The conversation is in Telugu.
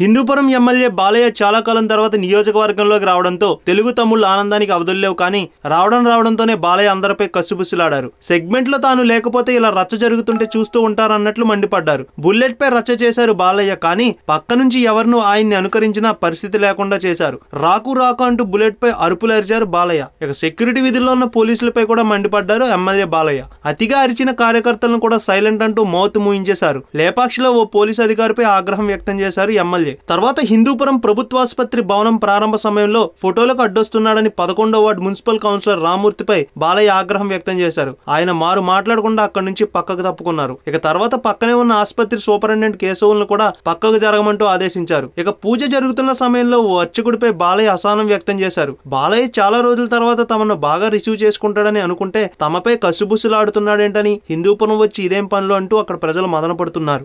హిందూపురం ఎమ్మెల్యే బాలయ్య చాలా కాలం తర్వాత నియోజకవర్గంలోకి రావడంతో తెలుగు తమ్ముళ్ళు ఆనందానికి అవధుల్లేవు కానీ రావడం రావడంతోనే బాలయ్య అందరిపై కసుబుసులాడారు. సెగ్మెంట్లో తాను లేకపోతే ఇలా రచ్చ జరుగుతుంటే చూస్తూ ఉంటారన్నట్లు మండిపడ్డారు. బుల్లెట్ పై రచ్చ చేశారు బాలయ్య కానీ పక్క నుంచి ఎవరినూ ఆయన్ని అనుకరించిన పరిస్థితి లేకుండా చేశారు. రాకు రాకు అంటూ బుల్లెట్ పై అరుపులు అరిచారు బాలయ్య. ఇక సెక్యూరిటీ విధుల్లో ఉన్న పోలీసులపై కూడా మండిపడ్డారు ఎమ్మెల్యే బాలయ్య. అతిగా అరిచిన కార్యకర్తలను కూడా సైలెంట్ అంటూ మౌత్ మూయించేశారు. లేపాక్షిలో ఓ పోలీసు అధికారిపై ఆగ్రహం వ్యక్తం చేశారు ఎమ్మెల్యే. తర్వాత హిందూపురం ప్రభుత్వాసుపత్రి భవనం ప్రారంభ సమయంలో ఫోటోలకు అడ్డొస్తున్నాడని పదకొండో వార్డు మున్సిపల్ కౌన్సిలర్ రామూర్తిపై బాలయ్య ఆగ్రహం వ్యక్తం చేశారు. ఆయన మారు మాట్లాడకుండా అక్కడి నుంచి పక్కకు తప్పుకున్నారు. ఇక తర్వాత పక్కనే ఉన్న ఆసుపత్రి సూపరింటెండెంట్ కేశవులను కూడా పక్కకు జరగమంటూ ఆదేశించారు. ఇక పూజ జరుగుతున్న సమయంలో ఓ అర్చకుడిపై బాలయ్య అసహనం వ్యక్తం చేశారు. బాలయ్య చాలా రోజుల తర్వాత తమను బాగా రిసీవ్ చేసుకుంటాడని అనుకుంటే తమపై కసుబుసులాడుతున్నాడేంటని హిందూపురం వచ్చి ఇదేం పనులు అంటూ అక్కడ ప్రజలు మదనపడుతున్నారు